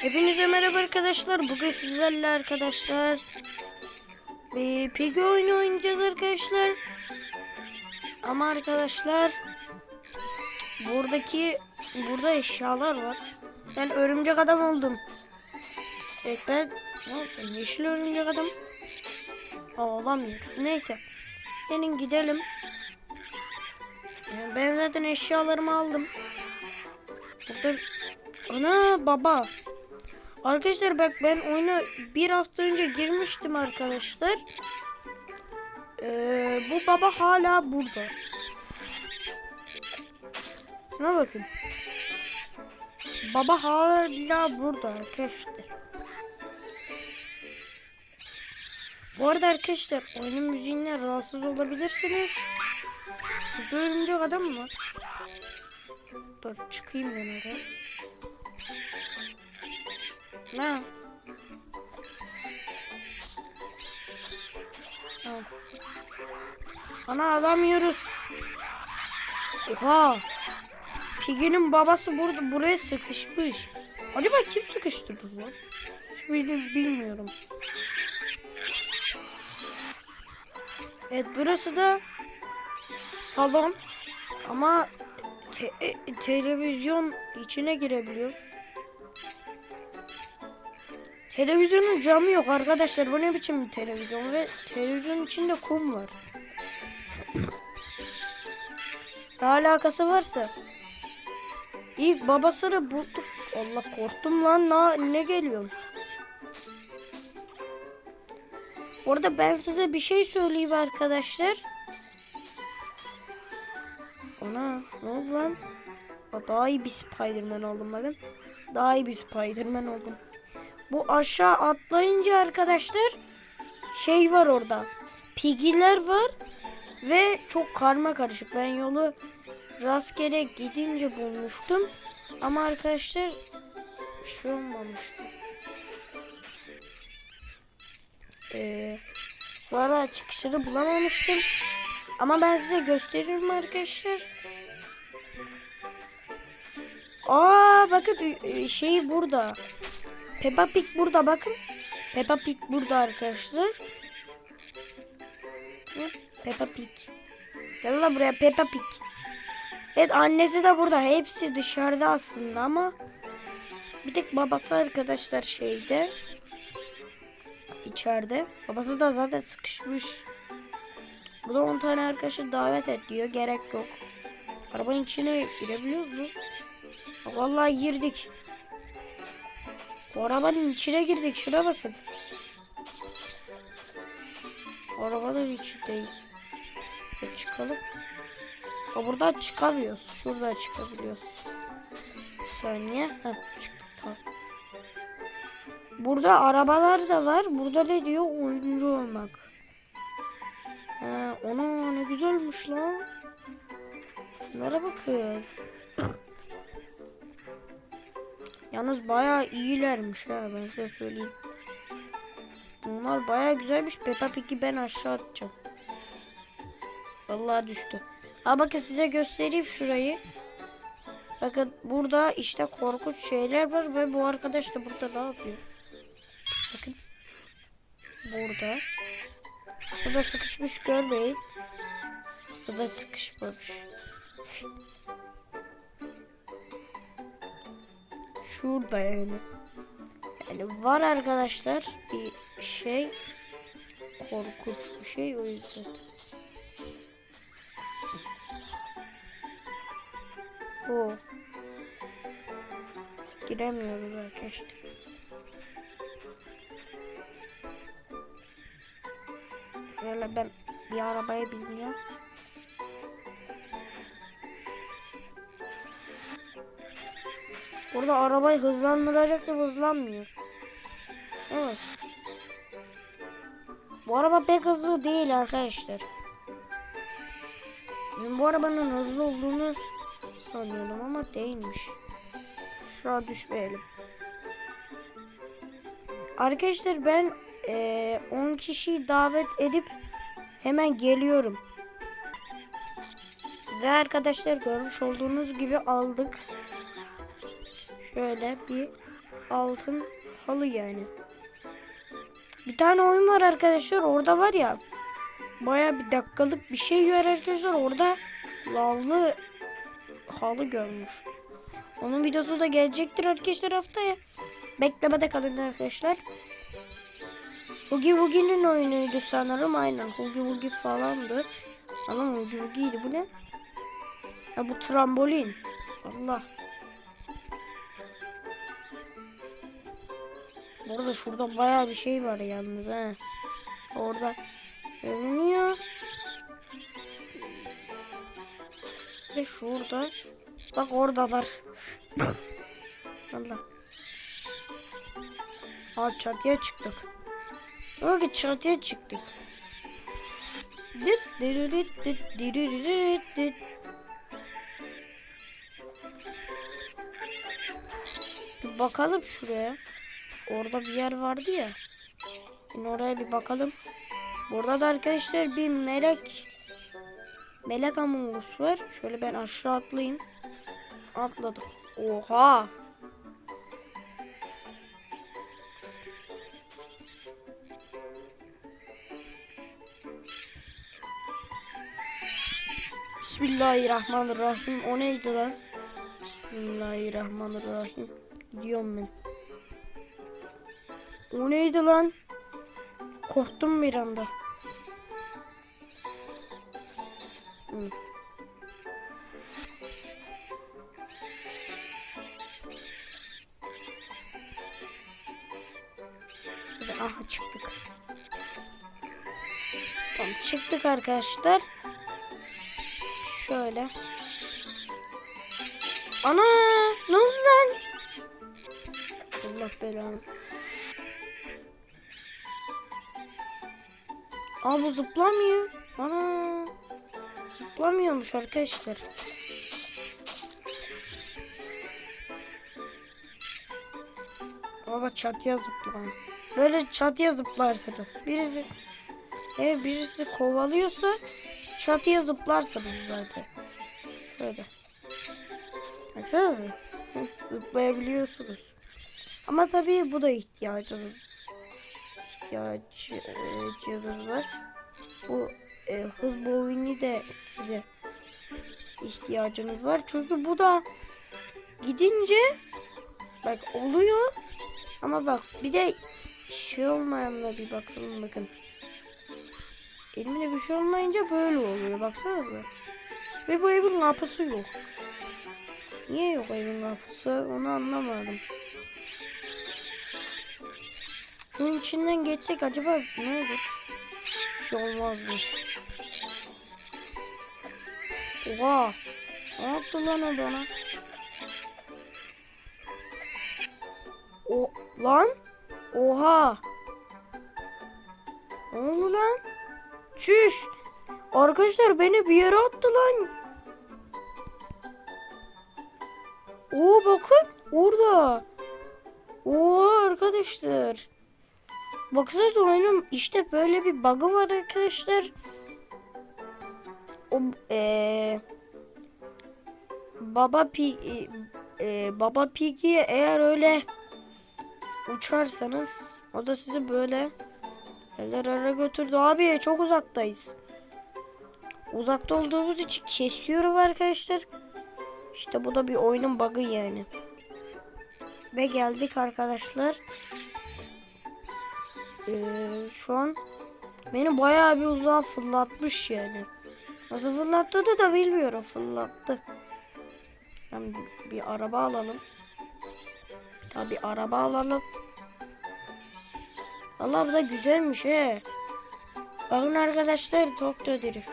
Hepinize merhaba arkadaşlar. Bugün sizlerle arkadaşlar bir Piggy oyunu oynayacağız arkadaşlar. Ama arkadaşlar buradaki burada eşyalar var. Ben örümcek adam oldum. Evet ben ne olsun yeşil örümcek adam. Aa. Neyse. Gelin gidelim. Ben zaten eşyalarımı aldım. Burada Ana baba. Arkadaşlar bak ben oyuna bir hafta önce girmiştim arkadaşlar. Ee, bu baba hala burada. Şuna bakın. Baba hala burada arkadaşlar. Bu arada arkadaşlar oyunun müziğinden rahatsız olabilirsiniz. Burada örümcek adam mı var? Dur çıkayım ben oraya. Ne? Tamam. Ana alamıyoruz. Oha. Piggy'nin babası burada buraya sıkışmış. Acaba kim sıkıştırdı bu? Hiç bildim- bilmiyorum. Evet burası da salon ama te- e- televizyon içine girebiliyoruz. Televizyonun camı yok arkadaşlar. Bu ne biçim bir televizyon ve televizyonun içinde kum var. Ne alakası varsa. İlk babasını bulduk. Allah korktum lan. Na, ne geliyor? Orada ben size bir şey söyleyeyim arkadaşlar. Ana ne oldu lan? Daha iyi bir Spiderman oldum bakın. Daha iyi bir Spiderman oldum. Bu aşağı atlayınca arkadaşlar şey var orada. Pigiler var ve çok karma karışık. Ben yolu rastgele gidince bulmuştum. Ama arkadaşlar şey olmamıştı. Ee, sonra çıkışını bulamamıştım. Ama ben size gösteririm arkadaşlar. Aa bakın şey burada. Peppa Pig burada bakın. Peppa Pig burada arkadaşlar. Peppa Pig. Gel lan buraya Peppa Pig. Evet annesi de burada. Hepsi dışarıda aslında ama bir tek babası arkadaşlar şeyde. içeride. Babası da zaten sıkışmış. Burada 10 tane arkadaşı davet et diyor. Gerek yok. Arabanın içine girebiliyoruz mu? Vallahi girdik. Bu arabanın içine girdik. Şuna bakın. Arabanın içindeyiz. Şöyle çıkalım. Ha, buradan çıkamıyoruz. Şuradan çıkabiliyoruz. Bir saniye. Heh, çıktık tamam. Burada arabalar da var. Burada ne diyor? Oyuncu olmak. Ha, ona ne güzelmiş lan. Şunlara bakın. Yalnız bayağı iyilermiş ha ben size söyleyeyim. Bunlar bayağı güzelmiş. Peppa Pig'i ben aşağı atacağım. Vallahi düştü. Ha bakın size göstereyim şurayı. Bakın burada işte korkunç şeyler var ve bu arkadaş da burada ne yapıyor? Bakın. Burada. Aslında sıkışmış görmeyin. Aslında sıkışmamış. Şurada yani. Yani var arkadaşlar bir şey korkunç bir şey o yüzden. Bu. Giremiyoruz arkadaşlar. Şöyle ben bir arabaya bineceğim. Burada arabayı hızlandıracaktım hızlanmıyor. Evet. Bu araba pek hızlı değil arkadaşlar. Ben bu arabanın hızlı olduğunu sanıyordum ama değilmiş. Şu an düşmeyelim. Arkadaşlar ben eee, 10 kişiyi davet edip hemen geliyorum. Ve arkadaşlar görmüş olduğunuz gibi aldık. Şöyle bir altın halı yani. Bir tane oyun var arkadaşlar. Orada var ya. Baya bir dakikalık bir şey var arkadaşlar. Orada lavlı halı görmüş. Onun videosu da gelecektir arkadaşlar haftaya. Beklemede kalın arkadaşlar. Hugi Wugi'nin oyunuydu sanırım. Aynen Hugi Wugi falandı. Ama Hugi Wugi'ydi bu ne? Ha bu trambolin. Allah. Bu arada şurada bayağı bir şey var yalnız ha. Orada görünüyor. Ve şurada. Bak oradalar. Allah. Aa çatıya çıktık. Bak çatıya çıktık. Dit diririt dit diririt dit. Bakalım şuraya. Orada bir yer vardı ya. Şimdi oraya bir bakalım. Burada da arkadaşlar bir melek melek Among Us var. Şöyle ben aşağı atlayayım. Atladım. Oha. Bismillahirrahmanirrahim. O neydi lan? Bismillahirrahmanirrahim. Gidiyorum ben. O neydi lan? Korktum bir anda. Hı. Aha çıktık. Tamam çıktık arkadaşlar. Şöyle. Ana ne oldu lan? Allah belanı. Aa bu zıplamıyor. Ana. Zıplamıyormuş arkadaşlar. Baba çatıya zıplan. Böyle çatıya zıplarsınız. Birisi eğer birisi kovalıyorsa çatıya zıplarsınız zaten. Şöyle. Baksanıza. Zıplayabiliyorsunuz. Ama tabii bu da ihtiyacınız ihtiyacınız var. Bu e, hız bowling'i de size ihtiyacınız var. Çünkü bu da gidince bak oluyor. Ama bak bir de şey olmayanla bir bakalım bakın. Elimde bir şey olmayınca böyle oluyor. Baksanıza. Ve bu evin kapısı yok. Niye yok evin kapısı? Onu anlamadım. Şunun içinden geçsek acaba ne olur? Bir şey olmaz mı? Oha! Ne yaptı lan o bana? O lan? Oha! Ne oldu lan? Çüş! Arkadaşlar beni bir yere attı lan. Oo bakın orada. Oo arkadaşlar. Baksanıza oyunun işte böyle bir bug'ı var arkadaşlar. O eee Baba Pi e, Baba Piggy'ye eğer öyle uçarsanız o da sizi böyle eller ara götürdü. Abi çok uzaktayız. Uzakta olduğumuz için kesiyorum arkadaşlar. İşte bu da bir oyunun bug'ı yani. Ve geldik arkadaşlar. Ee, şu an beni bayağı bir uzağa fırlatmış yani. Nasıl fırlattı da bilmiyorum fırlattı. Ben bir, bir araba alalım. Tabi araba alalım. Allah bu da güzelmiş he. Bakın arkadaşlar Tokyo Drift.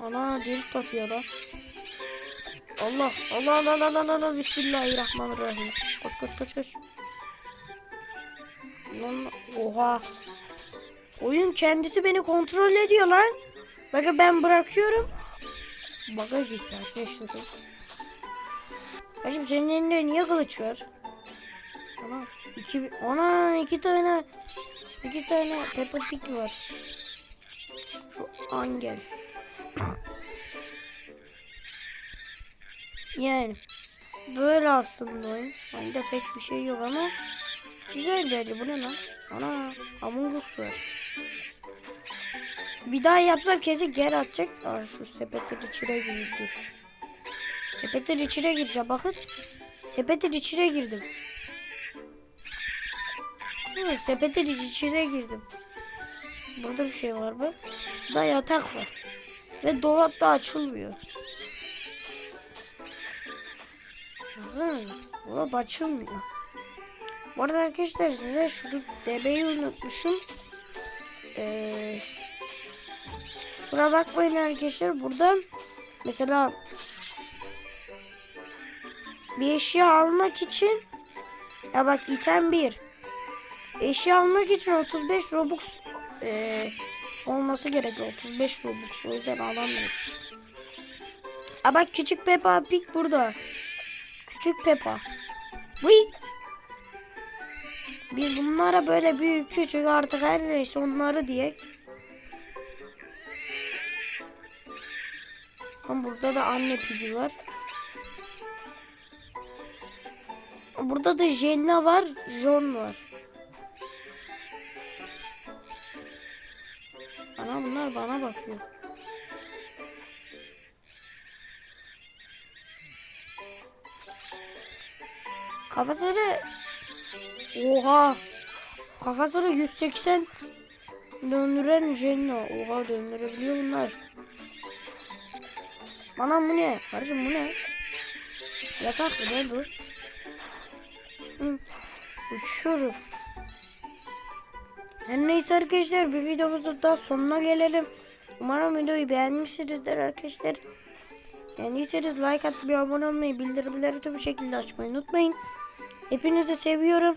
Ana drift atıyor lan. Allah Allah Allah Allah Allah Bismillahirrahmanirrahim. Koş koş koş koş. Oha. Oyun kendisi beni kontrol ediyor lan. Bakın ben bırakıyorum. Baga gitti arkadaşlar. Hacım senin elinde niye kılıç var? Ana iki ana iki tane iki tane Peppa Pig var. Şu Angel. Yani böyle aslında oyun. Oyunda pek bir şey yok ama güzel bence. Bu ne lan? Ana Among Us var. Bir daha yapsam kesin geri atacak. Aa, şu sepetin içine girdi. Sepetin içine gireceğim bakın. Sepetin içine girdim. Hı, sepetin içine girdim. Burada bir şey var mı? Burada yatak var. Ve dolap da açılmıyor. Hı, dolap açılmıyor. Bu arada arkadaşlar size şunu demeyi unutmuşum. Ee, Buna bakmayın arkadaşlar. Buradan mesela bir eşya almak için ya bak item 1 eşya almak için 35 Robux eee, olması gerekiyor. 35 Robux. O yüzden alamıyoruz. Aa bak küçük Peppa Pig burada. Küçük Peppa. Vıy. Biz bunlara böyle büyük küçük artık her neyse onları diye. Ama burada da anne pigi var. Burada da Jenna var, John var. Ana bunlar bana bakıyor. Kafasını Oha. Kafasını 180 döndüren Jenna. Oha döndürebiliyor bunlar. Bana bu ne? Kardeşim bu ne? Yatak mı ne bu? Hı. Uçuyorum. Her neyse arkadaşlar bir videomuzun daha sonuna gelelim. Umarım videoyu beğenmişsinizdir arkadaşlar. Beğendiyseniz like atmayı, abone olmayı, bildirimleri tüm şekilde açmayı unutmayın. Hepinizi seviyorum.